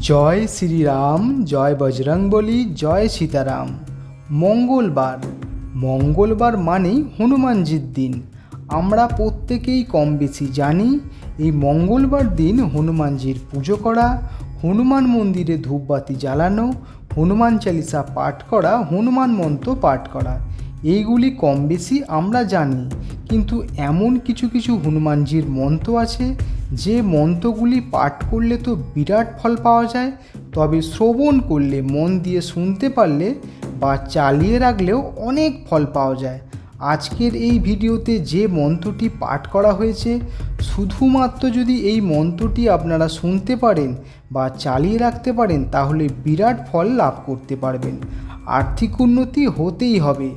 জয় শ্রীরাম, জয় বজরংবলী জয় সীতারাম। মঙ্গলবার। মঙ্গলবার মানেই হনুমানজির দিন। আমরা প্রত্যেকেই কম বেশি জানি, এই মঙ্গলবার দিন হনুমানজির পুজো করা, হনুমান মন্দিরে ধূপবাতি জ্বালানো, হনুমান চালিসা পাঠ করা, হনুমান মন্ত্র পাঠ করা। এইগুলি কম বেশি আমরা জানি, কিন্তু এমন কিছু কিছু হনুমানজির মন্ত্র আছে, যে মন্ত্রগুলি পাঠ করলে তো বিরাট ফল পাওয়া যায়, তবে শ্রবণ করলে, মন দিয়ে শুনতে পারলে বা চালিয়ে রাখলেও অনেক ফল পাওয়া যায়। আজকের এই ভিডিওতে যে মন্ত্রটি পাঠ করা হয়েছে, শুধুমাত্র যদি এই মন্ত্রটি আপনারা শুনতে পারেন বা চালিয়ে রাখতে পারেন, তাহলে বিরাট ফল লাভ করতে পারবেন। আর্থিক উন্নতি হতেই হবে।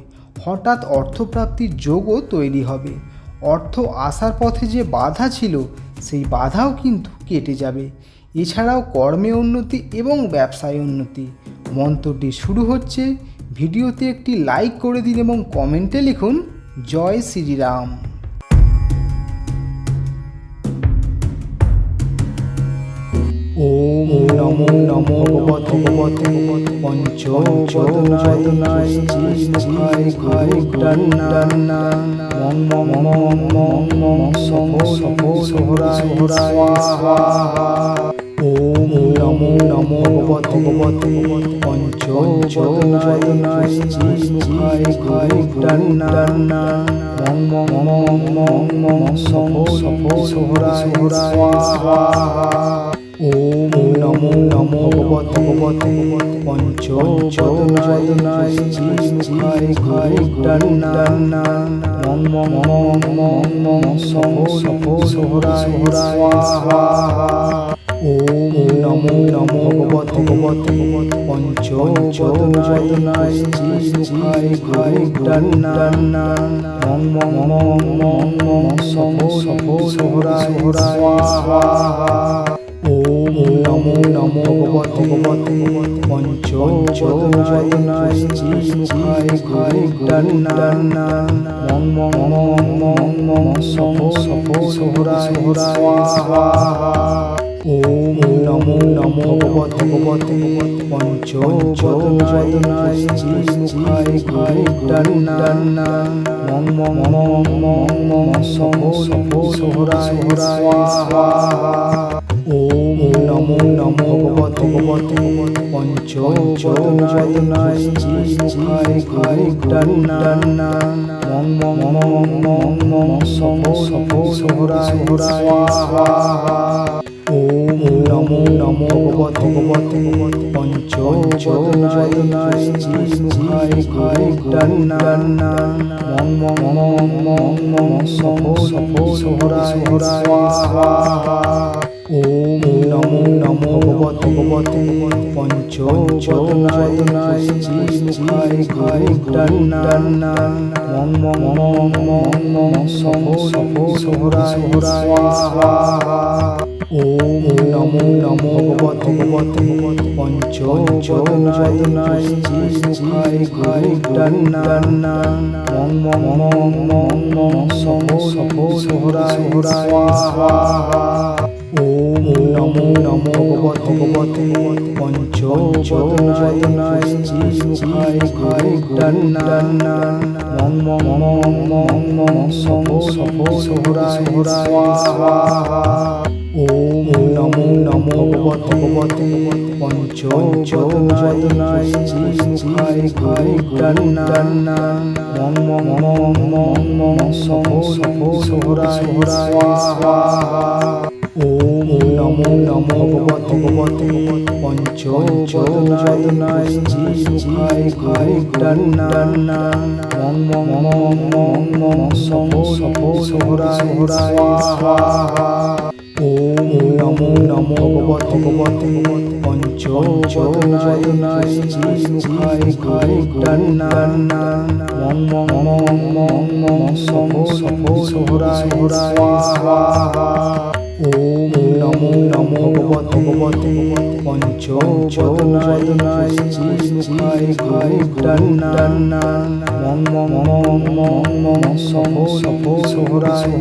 হঠাৎ অর্থপ্রাপ্তির যোগও তৈরি হবে। অর্থ আসার পথে যে বাধা ছিল, সেই বাধাও কিন্তু কেটে যাবে। এছাড়াও কর্মে উন্নতি এবং ব্যবসায় উন্নতি। মন্ত্রটি শুরু হচ্ছে। ভিডিওতে একটি লাইক করে দিন এবং কমেন্টে লিখুন, জয় শ্রীরাম। ওম নমো নমো ভগবতে ভগবতে পঞ্চ বদনায় জিমুখায় খায় ডান্না মম মম মম মম মম সফো সফো সোহরায় সোহরায় স্বাহা ওম নমো নমো ভগবতে ভগবতে পঞ্চ বদনায় জিমুখায় খায় ডান্না মম মম মম মম সফো সফো সোহরায় সোহরায় স্বাহা ওম নমো নমো ভগবতে ভগবতে পঞ্চ বদনায় জিমুখায় খায় ডান্না মম মম মম মম সফো সফো সোহরায় স্বাহা ওম নমো নমো ভগবতে ভগবতে পঞ্চ বদনায় জিমুখায় খায় ডান্না মম মম মম মম সফো সফো সোহরায় স্বাহা নমো নমো ভগবতে ভগবতে পঞ্চ বদনায় জিমুখায় খায় ডান্না মম মম মম মম সফো সফো সোহরায় সোহরায় স্বাহা ওম নমো নমো ভগবতে ভগবতে পঞ্চ বদনায় জিমুখায় খায় ডান্না মম মম মম মম সফো সফো সোহরায় সোহরায় স্বাহা ওম নমো নমো ভগবতে ভগবতে পঞ্চ বদনায় জিমুখায় খায় ডান্না মম মম মম মম সফো সফো সোহরায় স্বাহা ওম নমো নমো ভগবতে ভগবতে পঞ্চ বদনায় জিমুখায় খায় ডান্না মম মম মম মম সফো সফো সোহরায় সোহরায় স্বাহা ওম নমো নমো ভগবতে ভগবতে পঞ্চ বদনায় জিমুখায় খায় ডান্না মম মম মম মম সফো সফো সোহরায় স্বাহা ওম নমো নমো ভগবতে ভগবতে পঞ্চ বদনায় জিমুখায় খায় ডান্না মম মম মম মম সফো সফো সোহরায় সোহরায় স্বাহা ওম নমো নমো ভগবতে ভগবতে পঞ্চ বদনায় জিমুখায় খায় ডান্না মম মম মম মম সফো সফো সোহরায় সোহরায় স্বাহা ওম নমো নমো ভগবতে ভগবতে পঞ্চ বদনায় জিমুখায় খায় ডান্না মম মম মম মম সফো সফো সোহরায় সোহরায় স্বাহা ওম নমো নমো ভগবতে ভগবতে পঞ্চ বদনায় জিমুখায় খায় ডান্না মম মম মম মম সফো সফো সোহরায় সোহরায় স্বাহা ওম নমো নমো ভগবতে ভগবতে পঞ্চ বদনায় জিমুখায় খায় ডান্না মম মম মম মম সফো সফো সোহরায় সোহরায় স্বাহা ওম নমো নমো ভগবতে ভগবতে পঞ্চ বদনায় জিমুখায় খায় ডান্না মম মম মম মম সফো সফো সোহরায়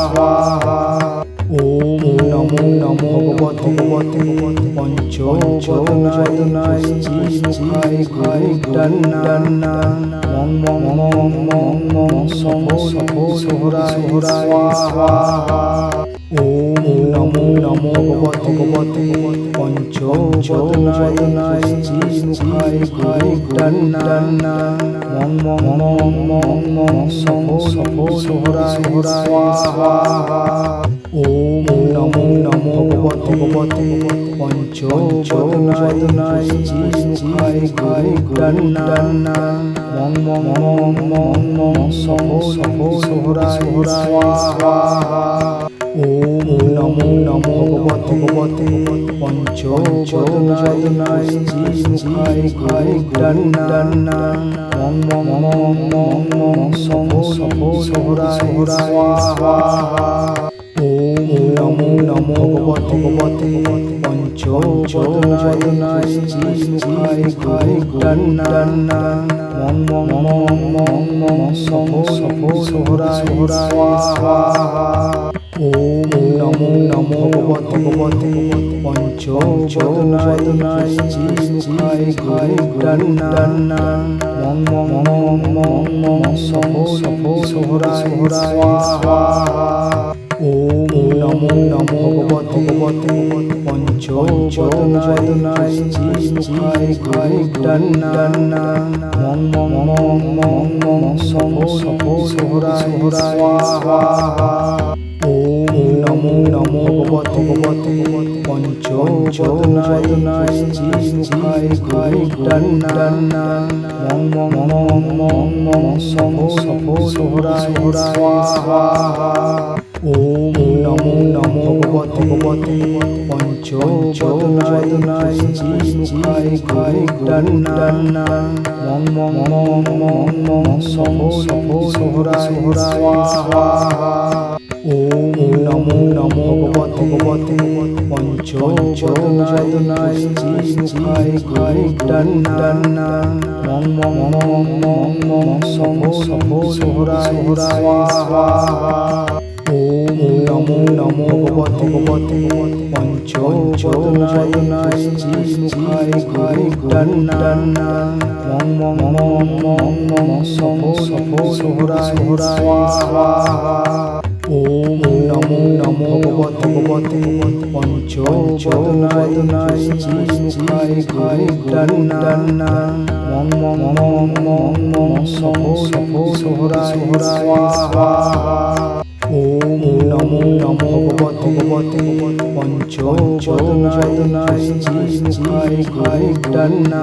স্বাহা ওম নমো নমো ভগবতে পঞ্চবদনায় শ্রীমুখায় ঘায় ডান্না মং মং মং মং মং সফো সফো সোহরায় স্বাহা। ওম নমো নমো ভগবতে ভগবতে পঞ্চবদনায় শ্রীমুখায় ঘায় ডান্না মং মং মং মং মং সফো সফো সোহরায় স্বাহা ওম নমো নমো ভগবতে ভগবতে পঞ্চবদনায় শ্রীমুখায় ঘায় ডান্না মং মং মং মং মং সফো সফো সোহরায় স্বাহা ওম নমো নমো ভগবতে ভগবতে পঞ্চবদনায় শ্রীমুখায় ঘায় ডান্না মং মং মং মং মং সফো সফো সোহরায় স্বাহা ওম নমো নমো ভগবতে পঞ্চবদনায় শ্রীমুখায় ঘায় ডান্না মং মং মং মং মং সফো সফো সোহরায় স্বাহা ওম নমো নমো ভগবতে পঞ্চবদনায় শ্রীমুখায় ঘায় ডান্না মং মং মং মং মং সফো সফো সোহরায় স্বাহা ওম নমো নমো ভগবতে পঞ্চবদনায় শ্রীমুখায় ঘায় ডান্না মং মং মং মং মং সফো সফো সোহরায় স্বাহা ওম নমো নমো ভগবতে ভগবতে পঞ্চবদনায় শ্রীমুখায় ঘায় ডান্না মং মং মং মং মং সফো সফো সোহরায় স্বাহা ওম নমো নমো ভগবতে ভগবতে পঞ্চবদনায় শ্রীমুখায় ঘায় ডান্না মং মং মং মং মং সফো সফো সোহরায় স্বাহা ওম নমো নমো ভগবতে ভগবতে পঞ্চবদনায় শ্রীমুখায় ঘায় ডান্না মং মং মং মং মং সফো সফো সোহরায় স্বাহা ওম নমো নমো ভগবতে পঞ্চবদনায় শ্রীমুখায় ঘায় ডান্না মং মং মং মং মং সফো সফো সোহরায় স্বাহা ওম নমো নমো ভগবতে পঞ্চবদনায় শ্রীমুখায় ঘায় ডান্না মং মং মং মং মং সফো সফো সোহরায় স্বাহা ওম নমো নমো ভগবতে ভগবতে পঞ্চবদনায় শ্রীমুখায় ঘায় ডান্না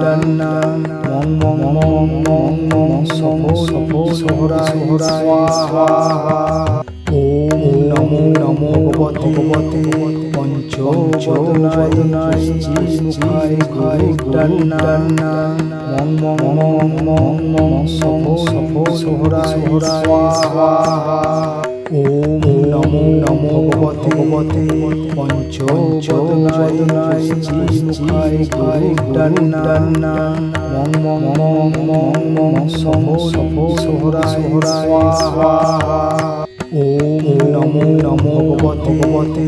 মং মং মং মং মং সফো সফো সোহরায় স্বাহা ওম নমো নমো ভগবতে ভগবতে পঞ্চবদনায় শ্রীমুখায় ঘায় ডান্না মং মং মং মং মং সফো সফো সোহরায় স্বাহা ওম নমো নমো ভগবতে পঞ্চবদনায় শ্রীমুখায় ঘায় ডান্না মং মং মং মং মং সফো সফো সোহরায় স্বাহা ওম নমো নমো ভগবতে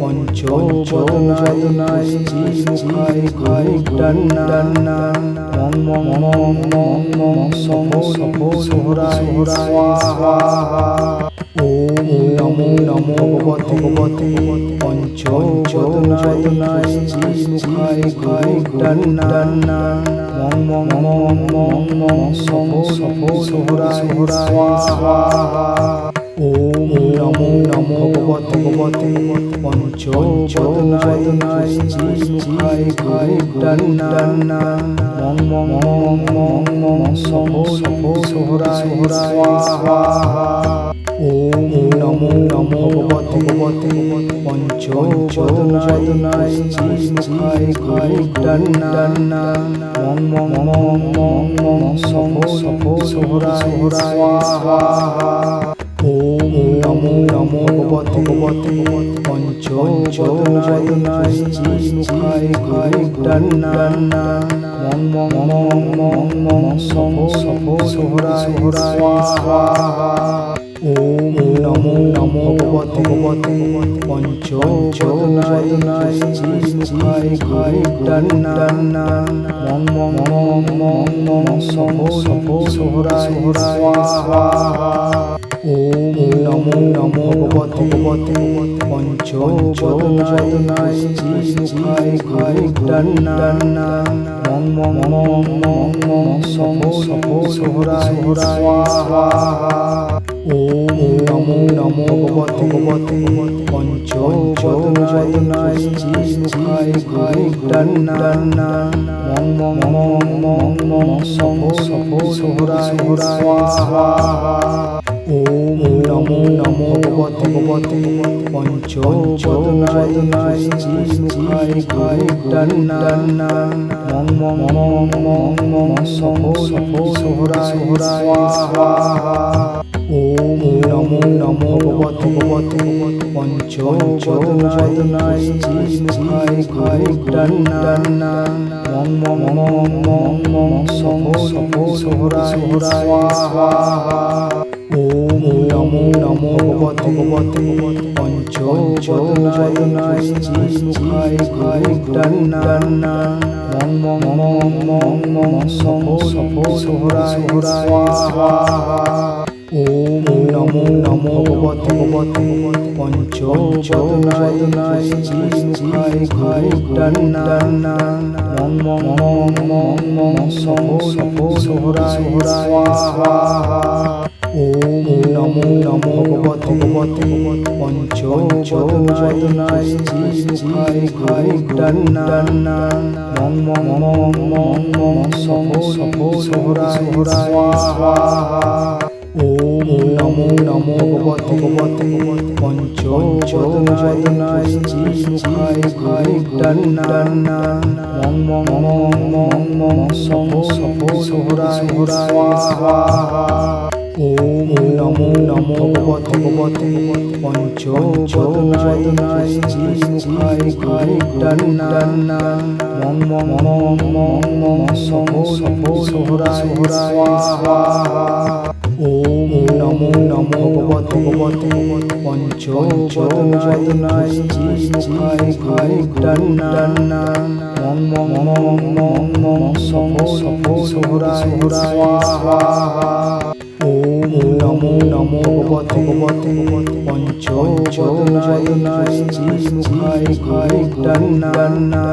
পঞ্চবদনায় শ্রীমুখায় ঘায় ডান্না মং মং মং মং মং সফো সফো সোহরায় স্বাহা ওম নমো নমো ভগবতে পঞ্চবদনায় শ্রীমুখায় ঘায় ডান্না মং মং মং মং মং সফো সফো সোহরায় স্বাহা ওম নমো নমো ভগবতে পঞ্চবদনায় শ্রীমুখায় ঘায় ডান্না মং মং মং মং মং সফো সফো সোহরায় স্বাহা ওম নমো নমো ভগবতে পঞ্চবদনায় শ্রীমুখায় ঘায় ডান্না মং মং মং মং মং সফো সফো সোহরায় স্বাহা ওম নমো নমো ভগবতে পঞ্চবদনায় শ্রীমুখায় ঘায় ডান্না মং মং মং মং মং সফো সফো সোহরায় স্বাহা ওম নমো নমো ভগবতে পঞ্চবদনায় জিষ্ণুখায় খায় ডান্না মং মং মং মং মং সভো সভো সোহরা সোহরা স্বাহা ওম নমো নমো ভগবতে পঞ্চবদনায় জিষ্ণুখায় খায় ডান্না মং মং মং মং মং সভো সভো সোহরা সোহরা স্বাহা ওম নমো নমো ভগবতে পঞ্চবদনায় জিষ্ণুখায় খায় ডান্না মং মং মং মং মং সভো সভো সোহরা সোহরা স্বাহা ওম নমো নমো ভগবতে পঞ্চবদনায় জিষ্ণুখায় খায় ডান্না মং মং মং মং মং সভো সভো সোহরা সোহরা স্বাহা ওম নমো নমো ভগবতে পঞ্চবদনায় জিষ্ণুখায় খায় ডান্না মং মং মং মং মং সভো সভো সোহরা সোহরা স্বাহা ওম নমো নমো ভগবতে ভগবতে পঞ্চবদনায় জিষ্ণুখায় খায় ডান্না মং মং মং মং মং সভো সভো সোহরা সোহরা স্বাহা ওম নমো নমো ভগবতে ভগবতে পঞ্চবদনায় জিষ্ণুখায় খায় ডান্না মং মং মং মং মং সভো সভো সোহরা সোহরা স্বাহা ওম নমো নমো ভগবতে ভগবতে পঞ্চবদনায় জিষ্ণুখায় খায় ডান্না মং মং মং মং মং সভো সভো সোহরা সোহরা স্বাহা ওম নমো নমো ভগবতে ভগবতে পঞ্চবদনায় জিষ্ণুখায় খায় ডান্না মং মং মং মং মং সভো সভো সোহরা সোহরা স্বাহা ওম নমো নমো ভগবতে পঞ্চবদনায় জিষ্ণুখায় খায় ডান্না মং মং মং মং মং সম সভো সোহরা সোহরা স্বাহা। ওম নমো নমো ভগবতে পঞ্চবদনায় জিষ্ণুখায় খায় ডান্না মং মং মং মং মং সভো সভো সোহরা সোহরা স্বাহা ওম নমো নমো ভগবতে পঞ্চবদনায় জিষ্ণুখায় খায় ডান্না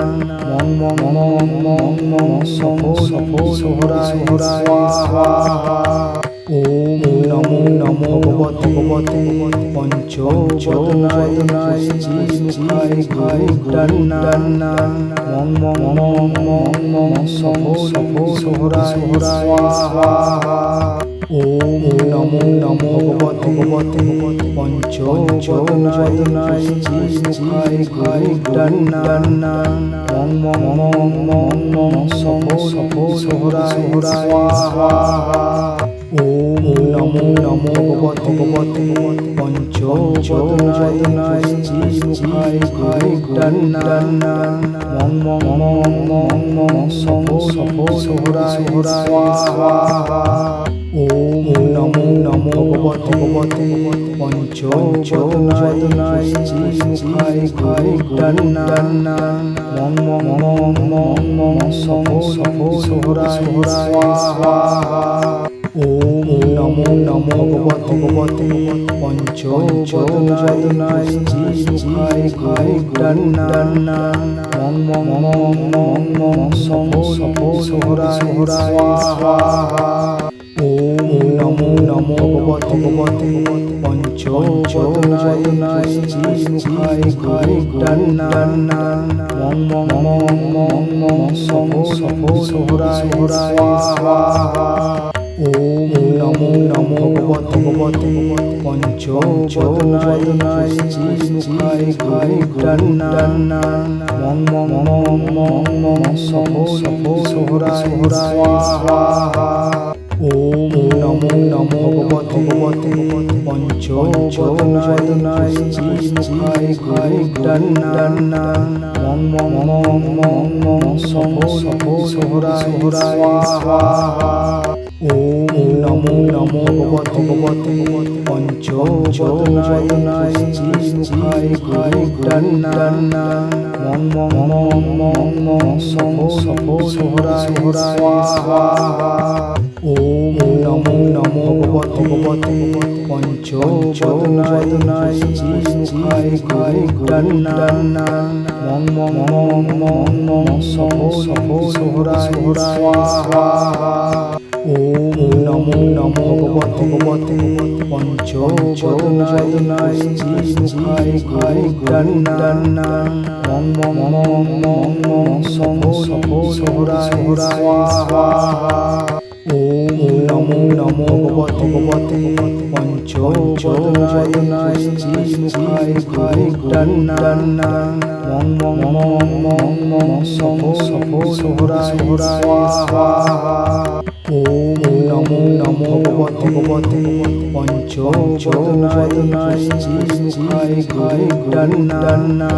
মং মং মং মং মং সভো সভো সোহরা সোহরা স্বাহা ওম নমো নমো ভগবতে পঞ্চবদনায় জিষ্ণুখায় খায় ডান্না মং মং মং মং মং সভো সভো সোহরা সোহরা স্বাহা ওম নমো নমো ভগবতে পঞ্চবদনায় জিষ্ণুখায় খায় ডান্না মং মং মং মং মং সভো সভো সোহরা সোহরা স্বাহা ওম নমো নমো ভগবতে পঞ্চবদনায় জিষ্ণুখায় খায় ডান্না মং মং মং মং মং সভো সভো সোহরা সোহরা স্বাহা ওম নমো নমো ভগবতে পঞ্চবদনায় জিষ্ণুখায় খায় ডান্না মং মং মং মং মং সভো সভো সোহরা সোহরা স্বাহা ওম নমো নমো ভগবতে পঞ্চবদনায় জিষ্ণুখায় খায় ডান্না মং মং মং মং মং সভো সভো সোহরা সোহরা স্বাহা ওম নমো নমো ভগবতে পঞ্চবদনায় জিষ্ণুখায় খায় ডান্না মং মং মং মং মং সভো সভো সোহরা সোহরা স্বাহা ওম নমো নমো ভগবতে পঞ্চবদনায় জিষ্ণুখায় খায় ডান্না মং মং মং মং মং সহ সহ সোহরা সোহরা স্বাহা ওম নমো নমো ভগবতে পঞ্চবদনায় জিষ্ণুখায় খায় ডান্না মং মং মং মং মং সোহরা ওম নমো নমো নমো ভগবতে পঞ্চবদনায় শ্রীমুখায় গুরুডন্না মম মম মম মম সহ সহ সোহরায় স্বাহা ওম নমো নমো ভগবতে পঞ্চবদনায় শ্রীমুখায় গুরুডন্না মম মম মম মম সহ সহ সোহরায় স্বাহা ওম নমো নমো ভগবতে পঞ্চবদনায় শ্রীমুখায় গুরুডন্না মম মম মম মম সহ সহ সোহরায় স্বাহা ওম নমো নমো ভগবতে পঞ্চবদনায় শ্রীমুখায় গুরুডন্না মম মম মম মম সহ সহ সোহরায় স্বাহা ওম নমো নমো ভগবতে পঞ্চবদনায় শ্রীমুখায় গুরুডন্না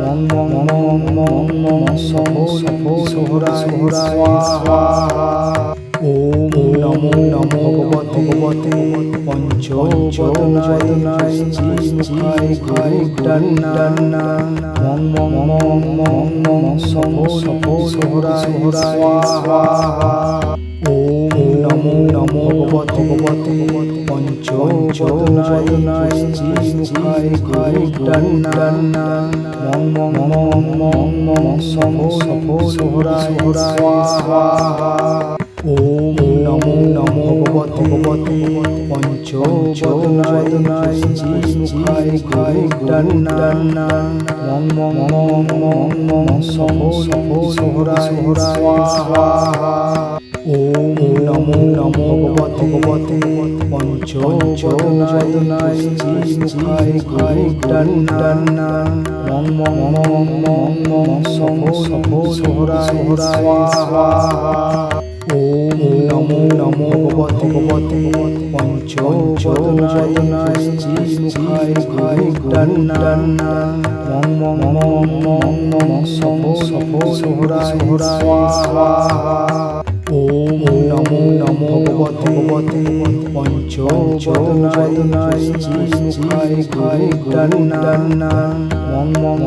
মম মম মম মম সহ সহ সোহরায় স্বাহা ওম নমো নমো ভগবতে পঞ্চবদনায় শ্রীমুখায় গুরুডন্না মম মম মম মম সহ সহ সোহরায় স্বাহা ওম নমো নমো ভগবতে পঞ্চবদনায় শ্রীমুখায় গুরুডন্না মম মম মম মম সহ সহ সোহরায় স্বাহা ওম নমো নমো ভগবতে পঞ্চবদনায় শ্রীমুখায় গুরুডন্না মম মম মম মম সহ সহ সোহরায় স্বাহা ওম নমো নমো ভগবতে পঞ্চবদনায় শ্রীমুখায় গুরুডন্না মম মম মম মম সহ সহ সোহরায় স্বাহা ওম নমো নমো ভগবতে পঞ্চবদনায় শ্রীমুখায় গুরুডন্না মম মম মম মম সহ সহ সোহরায় স্বাহা ওম নমো নমো ভগবতে পঞ্চবদনায় শ্রীমুখায় গুরুডন্না মম মম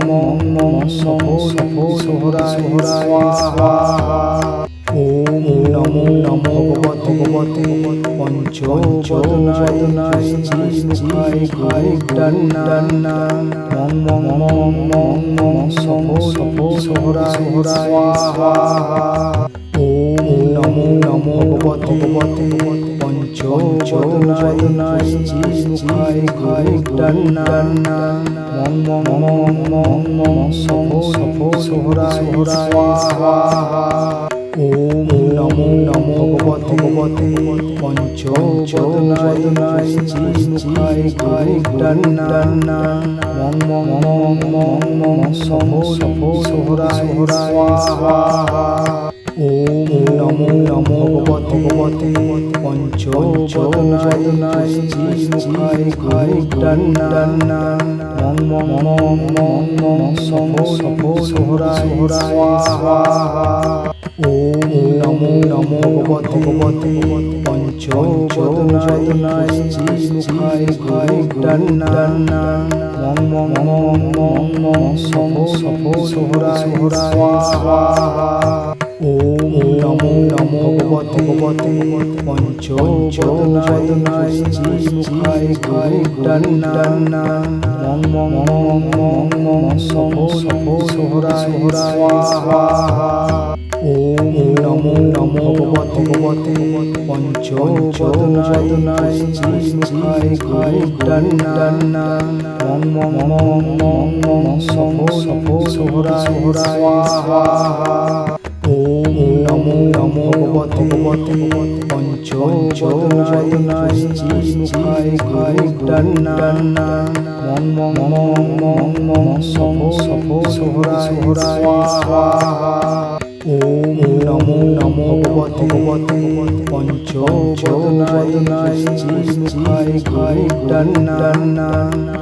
মম মম সহ সহ সোহরায় স্বাহা ওম নমো নমো ভগবতে পঞ্চবদনায় শ্রীমুখায় গুরুডন্না মম মম মম মম সহ সহ সোহরায় স্বাহা ওম নমো নমো ভগবতে পঞ্চবদনায় শ্রীমুখায় গুরুডন্না মম মম মম মম সহ সহ সোহরায় স্বাহা ওম নমো নমো ভগবতে পঞ্চবদনায় শ্রীমুখায় গুরুডন্না মম মম মম মম সহ সহ সোহরায় স্বাহা ওম নমো নমো ভগবতে পঞ্চবদনায় শ্রীমুখায় গুরুডন্না মম মম মম মম সহ সহ সোহরায় স্বাহা ওম নমো নমো ভগবতে পঞ্চবদনায় শ্রীমুখায় গুরুডন্না মম মম মম মম সহ সহ সোহরায় স্বাহা ওম নমো নমো ভগবতে পঞ্চবদনায় শ্রীমুখায় গুরুডন্না মম মম মম মম সহ সহ সোহরায় স্বাহা ওম নমো নমো ভগবতে পঞ্চবদনায় শ্রীমুখায় গুরুডন্না মম মম মম মম সহ সহ সোহরায় স্বাহা ওম নমো নমো ভগবতে পঞ্চবদনায় শ্রীমুখায় গুরুডন্না মম মম মম মম সহ সহ সোহরায় স্বাহা ওম নমো নমো ভগবতে ভগবতে পঞ্চ বদনায় মুখায় খায় ডান্না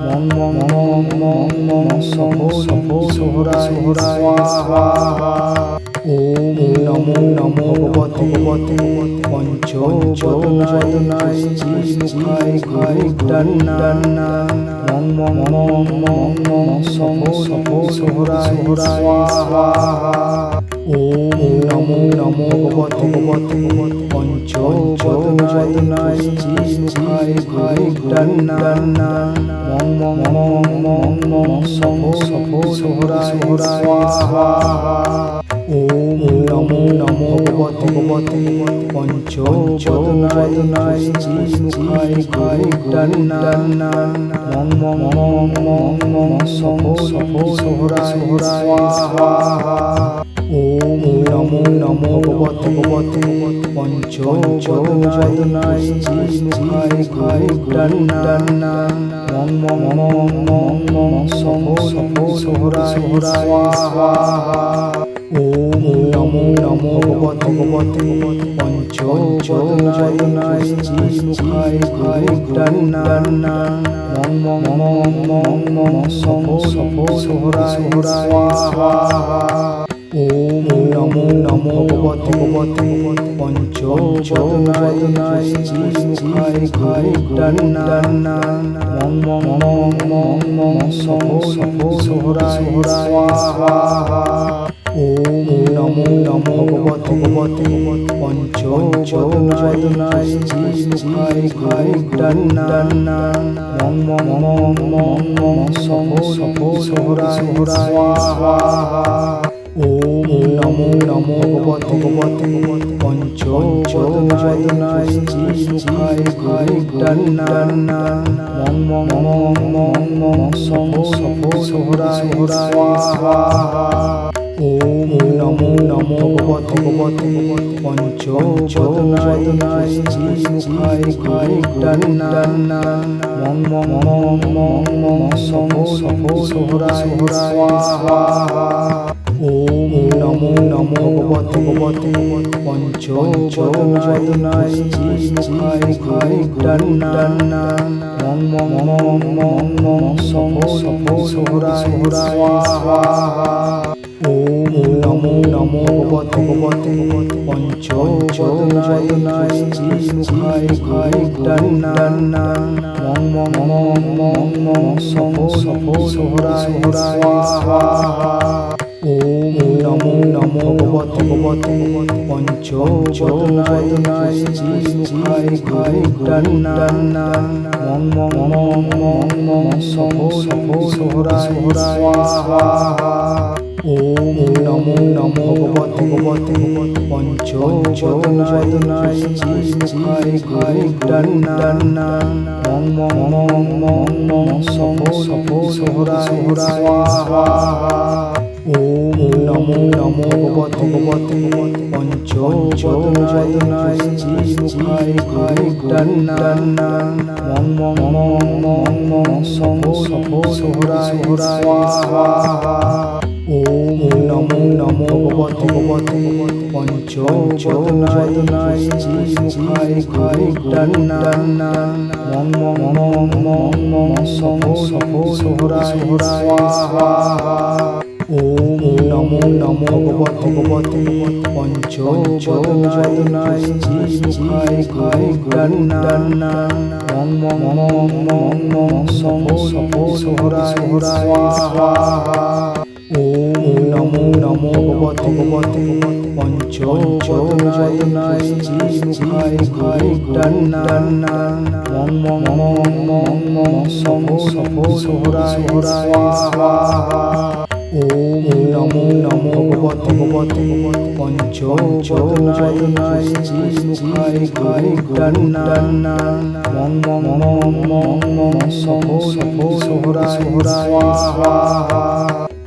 মং মং মং মং মং সফো সফো সোহরা সোহরা স্বাহা ওম নমো নমো ভগবতে ভগবতে পঞ্চ বদনায় মুখায় খায় ডান্না মং মং মং মং মং সফো সফো সোহরা সোহরা স্বাহা ওম নমো নমো ভগবতে ভগবতে পঞ্চ ভাই খায় ডান্না মং মং মং মং মং সফো সফো সোহরা সোহরা স্বাহা ওম নমো নমো ভগবতে ভগবতে পঞ্চ বদনায় মুখায় খায় ডান্না মং মং মং মং মং সফো সফো সোহরা সোহরা স্বাহা ওম নমো নমো ভগবতে ভগবতে পঞ্চ বদনায় মুখায় খায় ডান্না মং মং মং মং মং সফো সফো সোহরা সোহরা স্বাহা ওম নমো নমো ভগবতে ভগবতে পঞ্চ বদনায় মুখায় খায় ডান্না মং মং মং মং মং সফো সফো সোহরা সোহরা স্বাহা ওম নমো নমো ভগবতে ভগবতে পঞ্চ বদনায় মুখায় খায় ডান্না মং মং মং মং মং সফো সফো সোহরা সোহরা স্বাহা ওম নমো নমো ভগবতে ভগবতে পঞ্চ বদনায় মুখায় খায় ডান্না মং মং মং মং মং সফো সফো সোহরা সোহরা স্বাহা ওম নমো নমো ভগবতে ভগবতে পঞ্চ বদনায় মুখায় খায় ডান্না মং মং মং মং মং সফো সফো সোহরা সোহরা স্বাহা ওম নমো নমো ভগবতে ভগবতে পঞ্চ বদনায় মুখায় খায় ডান্না মং মং মং মং মং সফো সফো সোহরা সোহরা স্বাহা। ওম নমো নমো ভগবতে ভগবতে পঞ্চ বদনায় মুখায় খায় ডান্না মং মং মং মং মং সফো সফো সোহরা সোহরা স্বাহা ওম নমো নমো ভগবতে ভগবতে পঞ্চ বদনায় মুখায় খায় ডান্না মং মং মং মং মং সফো সফো সোহরা সোহরা স্বাহা ওম নমো নমো ভগবতে ভগবতে পঞ্চ বদনায় মুখায় খায় ডান্না মং মং মং মং মং সফো সফো সোহরা সোহরা স্বাহা ওম নমো নমো ভগবতে ভগবতে পঞ্চ বদনায় মুখায় খায় ডান্না মং মং মং মং মং সফো সফো সোহরা সোহরা স্বাহা ওম নমো নমো ভগবতে ভগবতে পঞ্চ বদনায় মুখায় খায় ডান্না মং মং মং মং মং সফো সফো সোহরা সোহরা স্বাহা ওম নমো নমো ভগবতে ভগবতে পঞ্চ বদনায় মুখায় খায় ডান্না মং মং মং মং মং সফো সফো সোহরা সোহরা স্বাহা ওম নমো নমো ভগবতে ভগবতে পঞ্চ বদনায় মুখায় খায় ডান্না মং মং মং মং মং সফো সফো সোহরা সোহরা স্বাহা ওম নমো নমো ভগবতে ভগবতে পঞ্চ বদনায় মুখায় খায় ডান্না মং মং মং মং মং সফো সফো সোহরা সোহরা স্বাহা ওম নমো নমো ভগবতে ভগবতে পঞ্চ বদনায় মুখায় খায় ডান্না মং মং মং মং মং সফো সফো সোহরা সোহরা স্বাহা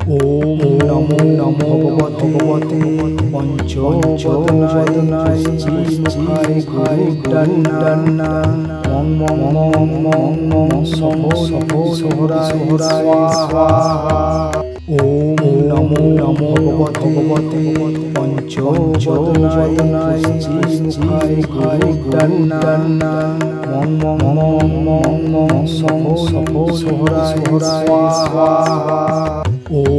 ওম নমো নমো ভগবতে ভগবতে পঞ্চ বদনায় মুখায় খায় ডান্না মং মং মং মং মং সফো সফো সোহরা সোহরা স্বাহা ওম নমো নমো ভগবতে ভগবতে পঞ্চবদনায় শ্রীমুখায় গুরুডন্না মম মম মম মম মম সফো সফো সোহরায় স্বাহা ওম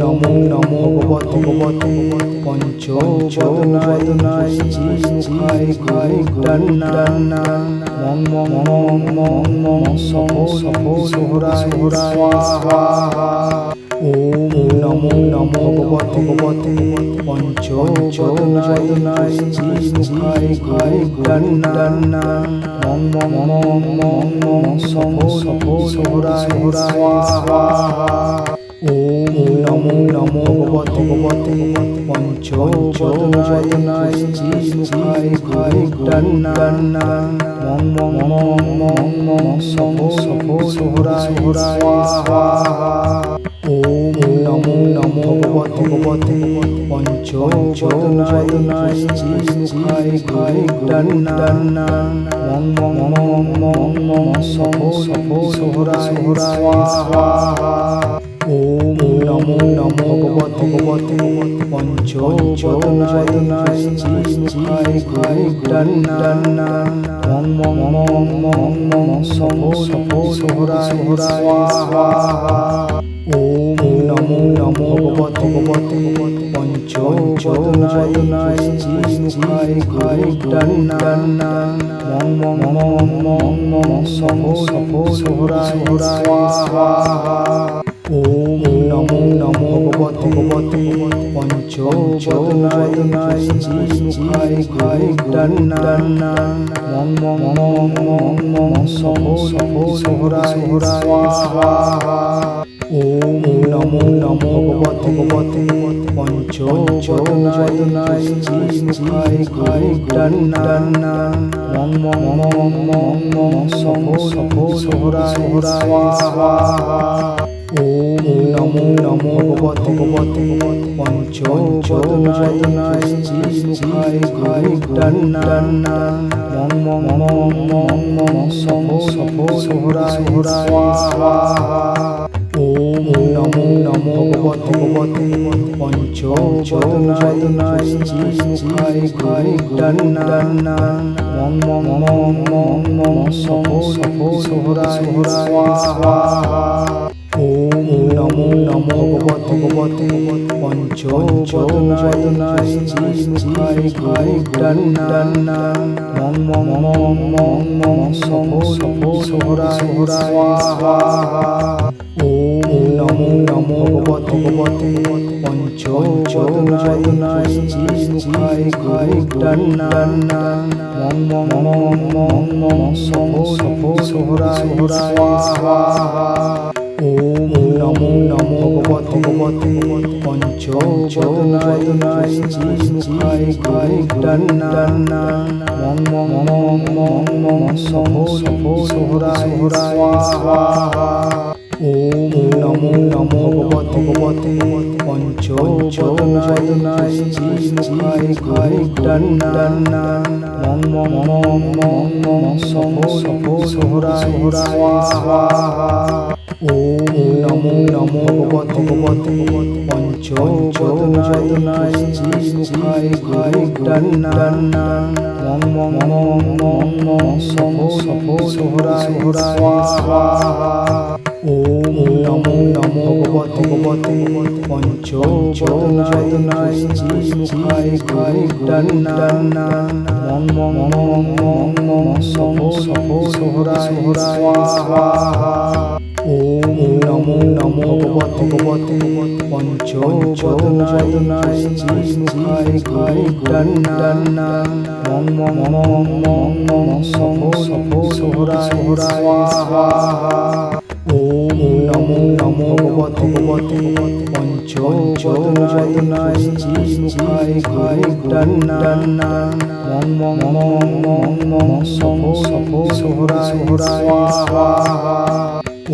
নমো নমো ভগবতে পঞ্চবদনায় শ্রীমুখায় গুরুডন্না মম মম মম মম মম সফো সফো সোহরায় স্বাহা ওম নমো নমো ভগবতে পঞ্চবদনায় শ্রীমুখায় গুরুডন্না মম মম মম মম মম সফো সফো সোহরায় স্বাহা ওম নমো নমো ভগবতে ভগবতে পঞ্চবদনায় শ্রীমুখায় গুরুডন্না মম মম মম মম মম সফো সফো সোহরায় স্বাহা ওম নমো নমো ভগবতে ভগবতে পঞ্চবদনায় শ্রীমুখায় গুরুডন্না মম মম মম মম মম সফো সফো সোহরায় স্বাহা ওম নমো নমো ভগবতে পঞ্চবদনায় শ্রীমুখায় গুরুডন্না মম মম মম মম মম সফো সফো সোহরায় স্বাহা ওম নমো নমো ভগবতে পঞ্চবদনায় শ্রীমুখায় গুরুডন্না মম মম মম মম মম সফো সফো সোহরায় স্বাহা ওম নমো নমো ভগবতে ভগবতে পঞ্চবদনায় শ্রীমুখায় গুরুডন্না মম মম মম মম মম সফো সফো সোহরায় স্বাহা ওম নমো নমো ভগবতে ভগবতে পঞ্চবদনায় শ্রীমুখায় গুরুডন্না মম মম মম মম মম সফো সফো সোহরায় ওম নমো নমো ভগবতে ভগবতে পঞ্চবদনায় শ্রীমুখায় গুরুডন্না মম মম মম মম সফো সফো সোহরায় স্বাহা ওম নমো নমো ভগবতে ভগবতে পঞ্চবদনায় শ্রীমুখায় গুরুডন্না মম মম মম মম মম সফো সফো সোহরায় স্বাহা ওম নমো নমো ভগবতে ভগবতে পঞ্চবদনায় শ্রীমুখায় গুরুডন্না মম মম মম মম মম সফো সফো সোহরায় স্বাহা ওম নমো নমো ভগবতে ভগবতে পঞ্চবদনায় শ্রীমুখায় গুরুডন্না মম মম মম মম মম সফো সফো সোহরায় ওম নমো নমো ভগবতে ভগবতে পঞ্চবদনায় শ্রীমুখায় গুরুডন্না মম মম মম মম মম সফো সফো সোহরায় স্বাহা। ওম নমো নমো ভগবতে পঞ্চবদনায় শ্রীমুখায় গুরুডন্না মম মম মম মম মম সফো সোহরায় স্বাহা ওম নমো নমো ভগবতে পঞ্চবদনায় শ্রীমুখায় গুরুডন্না মম মম মম মম সফো সফো সোহরায় স্বাহা ওম নমো নমো ভগবতে ভগবতে পঞ্চবদনায় শ্রীমুখায় গুরুডন্না মম মম মম মম মম সফো সফো সোহরায় স্বাহা ওম নমো নমো ভগবতে ভগবতে পঞ্চবদনায় শ্রীমুখায় গুরুডন্না মম মম মম মম মম সফো সফো সোহরায় স্বাহা ওম নমো নমো ভগবতে ভগবতে পঞ্চবদনায় শ্রীমুখায় গুরুডন্না মম মম মম মম মম সফো সফো সোহরায়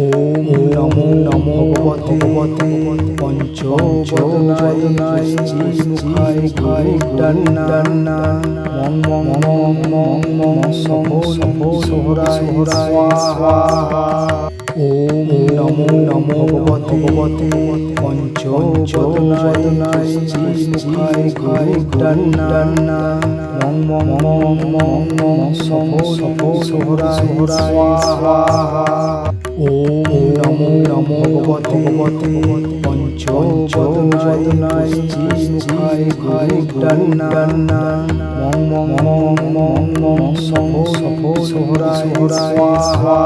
ওম নমো নমো ভগবতে পঞ্চবদনায় শ্রীমুখায় খায় ডান্না মং মং মং মং মং সফল সোহরায় স্বাহা ওম নমো নমো ভগবতে পঞ্চবদনায় শ্রীমুখায় খায় ডান্না মং মং মং মং মং সফল সোহরায় স্বাহা ওম নমো নমো ভগবতে পঞ্চবদনায় শ্রীমুখায় খায় ডান্না মং মং মং মং মং সফল সোহরায় স্বাহা